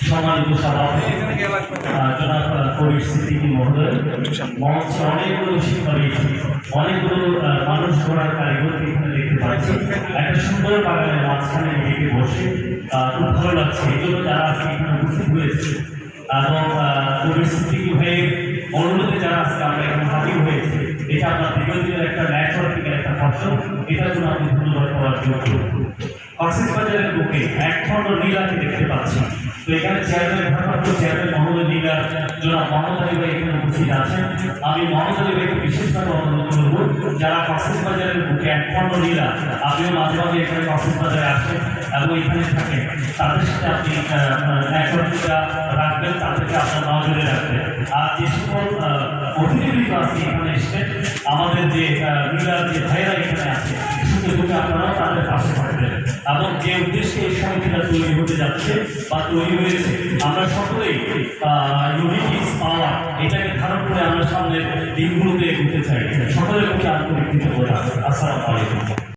সম্মানিত অনেকগুলো অনেকগুলো মানুষ ঘোরার কারিগরকে এখানে দেখতে পাচ্ছি। একটা সুন্দর বাগানের মাঝখানে নিজেকে বসে আহ, খুব ভালো লাগছে। এই জন্য যারা আজকে এখানে উপস্থিত হয়েছে এবং আহ, কবির অনুরোধে যারা আজকে আমরা এখানে হাজির হয়েছে এটা আপনার দীর্ঘদিনের একটা ন্যাচারাল একটা ফসল। এটার জন্য আপনি ধন্যবাদ পাওয়ার যোগ্য কক্সবাজারের বুকে এক খণ্ড নীলাকে দেখতে পাচ্ছি। তো এখানে চেয়ারম্যান ভারপ্রাপ্ত চেয়ারম্যান মোহাম্মদ নীলা জনাব মোহাম্মদ ভাই এখানে উপস্থিত আছেন। আমি মোহাম্মদ ভাইকে বিশেষভাবে অনুরোধ করব, যারা কক্সবাজারের বুকে এক খণ্ড নীলা আপনিও মাঝে মাঝে এখানে কক্সবাজারে আসেন এবং এখানে থাকেন তাদের সাথে আপনি নেটওয়ার্কটা রাখবেন, তাদেরকে আপনার নজরে রাখবেন। আর যে সকল অতিথিবৃন্দ আছে এখানে এসছেন, আমাদের যে নীলার যে ভাইয়েরা এখানে আছে দুঃখে আপনারাও তাদের পাশে এবং যে উদ্দেশ্যে এই সমিতিটা তৈরি হতে যাচ্ছে বা তৈরি হয়েছে, আমরা সকলেই ইউনিটি পাওয়ার এটাকে ধারণ করে আমরা সামনের দিনগুলোতে এগোতে চাই। সকলের প্রতি আন্তরিক কৃতজ্ঞতা। আসসালামু আলাইকুম।